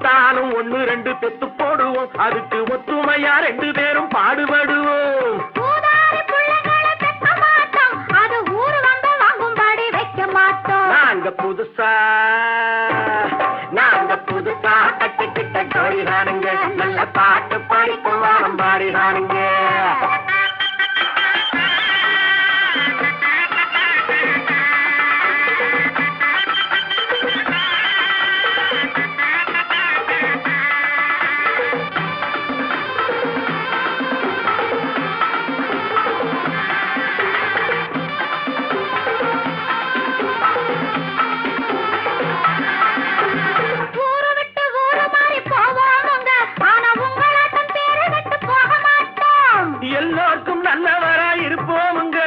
பெத்தாலும் ஒண்ணு ரெண்டு பெத்து போடுவோம். அதுக்கு ஒத்துமையா ரெண்டு பேரும் பாடுபடுவோம். நாங்க புதுசா நாங்க புதுசா கட்டிக்கிட்ட ஜோடி தானுங்க நல்ல பாட்டு படிப்பு வாரம் பாடி நமக்கும் நல்லவராய் இருப்போமுங்க